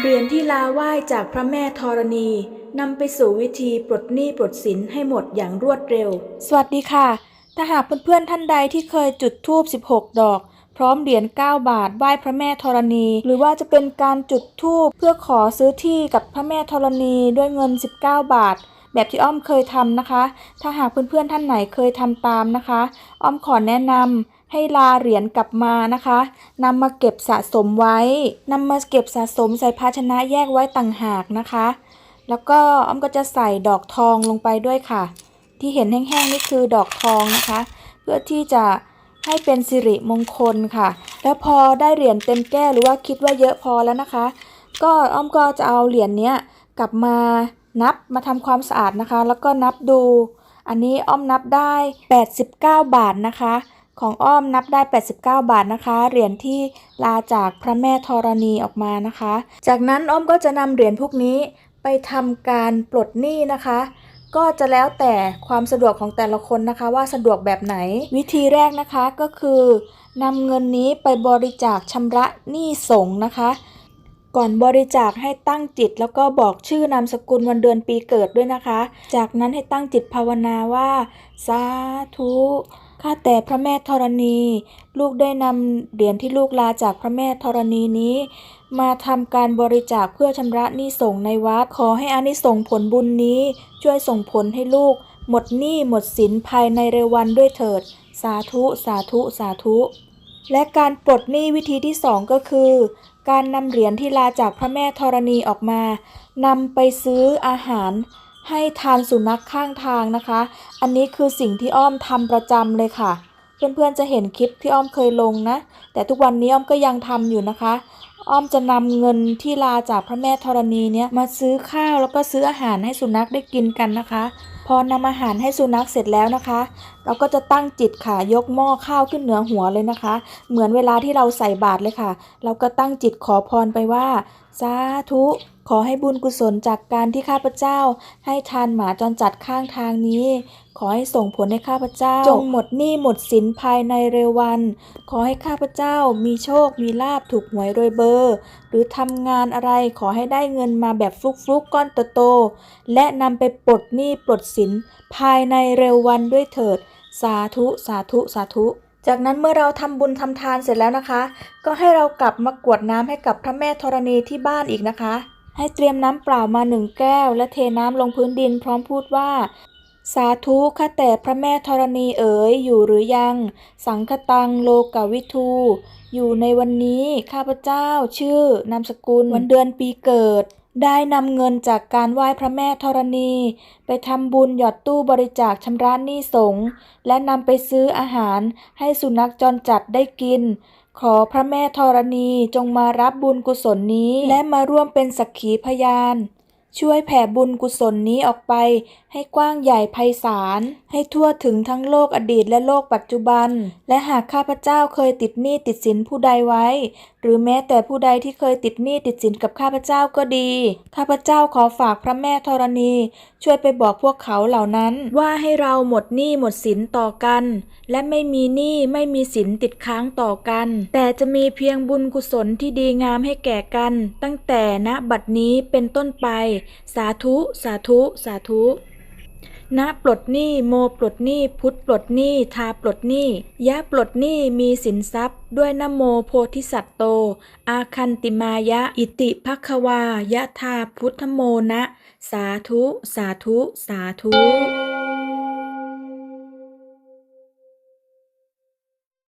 เหรียญที่ลาไหว้จากพระแม่ธรณีนำไปสู่วิธีปลดหนี้ปลดสินให้หมดอย่างรวดเร็ว สวัสดีค่ะ ถ้าหากเพื่อนๆท่านใดที่เคยจุดธูป 16 ดอก พร้อมเหรียญ 9 บาทไหว้พระแม่ธรณี หรือว่าจะเป็นการจุดธูปเพื่อขอซื้อที่กับพระแม่ธรณีด้วยเงิน 19 บาท แบบที่อ้อมเคยทำนะคะ ถ้าหากเพื่อนๆท่านไหนเคยทำตามนะคะ อ้อมขอแนะนำ ให้ลาเหรียญกลับมานะคะนำมาเก็บสะสมไว้นำมาเก็บสะสมใส่ภาชนะแยกไว้ต่างหากนะคะ แล้วก็อ้อมก็จะใส่ดอกทองลงไปด้วยค่ะ ที่เห็นแห้งๆนี่คือดอกทองนะคะ เพื่อที่จะให้เป็นสิริมงคลค่ะ แล้วพอได้เหรียญเต็มแก้วหรือว่าคิดว่าเยอะพอแล้วนะคะ ก็อ้อมก็จะเอาเหรียญเนี้ยกลับมานับมาทำความสะอาดนะคะ แล้วก็นับดู อันนี้อ้อมนับได้ 89 บาทนะคะ ของอ้อมนับได้ 89 บาทนะคะ เหรียญที่ลาจากพระแม่ธรณีออกมานะคะ จากนั้นอ้อมก็จะนำเหรียญพวกนี้ไปทำการปลดหนี้นะคะ ก็จะแล้วแต่ความสะดวกของแต่ละคนนะคะ ว่าสะดวกแบบไหน วิธีแรกนะคะก็คือนำเงินนี้ไปบริจาคชำระหนี้สงฆ์นะคะ ก่อนบริจาคให้ตั้งจิต แล้วก็บอกชื่อนามสกุลวันเดือนปีเกิดด้วยนะคะ จากนั้นให้ตั้งจิตภาวนาว่า สาธุ ข้าแต่พระแม่ธรณี ลูกได้นำเหรียญที่ลูกลาจากพระแม่ธรณีนี้ มาทำการบริจาคเพื่อชำระหนี้สงในวัด ขอให้อานิสงส์ผลบุญนี้ ช่วยส่งผลให้ลูก หมดหนี้หมดสินภายในเร็ววันด้วยเถิด สาธุ สาธุ สาธุ และการปลดหนี้วิธีที่สองก็คือ การนำเหรียญที่ลาจากพระแม่ธรณีออกมานำไปซื้ออาหาร ให้ทานสุนัขข้างทางนะคะ อันนี้คือสิ่งที่อ้อมทำประจำเลยค่ะ เพื่อนๆจะเห็นคลิปที่อ้อมเคยลงนะ แต่ทุกวันนี้อ้อมก็ยังทำอยู่นะคะ อ้อมจะนำเงินที่ลาจากพระแม่ธรณีเนี้ยมาซื้อข้าวแล้วก็ซื้ออาหารให้สุนัขได้กินกันนะคะ พอนำอาหารให้สุนัขเสร็จแล้วนะคะ เราก็จะตั้งจิตค่ะยกหม้อข้าวขึ้นเหนือหัวเลยนะคะ เหมือนเวลาที่เราใส่บาตรเลยค่ะ เราก็ตั้งจิตขอพรไปว่าสาธุขอให้บุญกุศลจากการที่ข้าพเจ้า ให้ทานหมาจรจัดข้างทางนี้ ขอให้ส่งผลให้ข้าพเจ้า จงหมดหนี้หมดสินภายในเร็ววัน ขอให้ข้าพเจ้ามีโชคมีลาบถูกหวยรวยเบอร์ หรือทำงานอะไรขอให้ได้เงินมาแบบฟลุกๆก้อนโตๆและนำไปปลดหนี้ปลดสินภายในเร็ววันด้วยเถิด สาธุสาธุสาธุ จากนั้นเมื่อเราทำบุญทำทานเสร็จแล้วนะคะ ก็ให้เรากลับมากรวดน้ำให้กับพระแม่ธรณีที่บ้านอีกนะคะ ให้เตรียมน้ำเปล่ามาหนึ่งแก้ว และเทน้ำลงพื้นดินพร้อมพูดว่าสาธุข้าแต่พระแม่ธรณีเอ๋ยอยู่หรือยัง สังคตังโลกวิทู อยู่ในวันนี้ข้าพเจ้าชื่อนามสกุลวันเดือนปีเกิด ได้นำเงินจากการไหว้พระแม่ธรณี ไปทำบุญหยอดตู้บริจาคชำระหนี้สงฆ์และนำไปซื้ออาหารให้สุนัขจรจัดได้กิน ขอพระแม่ธรณีจงมารับบุญกุศลนี้ และมาร่วมเป็นสักขีพยาน ช่วยแผ่บุญกุศลนี้ออกไป ให้กว้างใหญ่ไพศาล ให้ทั่วถึงทั้งโลกอดีตและโลกปัจจุบัน และหากข้าพเจ้าเคยติดหนี้ติดสินผู้ใดไว้ หรือแม้แต่ผู้ใดที่เคยติดหนี้ติดสินกับข้าพเจ้าก็ดี ข้าพเจ้าขอฝากพระแม่ธรณี ช่วยไปบอกพวกเขาเหล่านั้น ว่าให้เราหมดหนี้หมดสินต่อกัน และไม่มีหนี้ไม่มีสินติดค้างต่อกัน แต่จะมีเพียงบุญกุศลที่ดีงามให้แก่กัน ตั้งแต่ณบัดนี้เป็นต้นไปสาธุ สาธุ สาธุนะปลดหนี้โมปลดหนี้พุทธปลดหนี้ทาปลดหนี้ยะปลดหนี้มีสินทรัพย์ ด้วยนโมโพธิสัตว์โต อาคันติมายะ อิติภควายะทาพุทธโมนะ สาธุ สาธุ สาธุ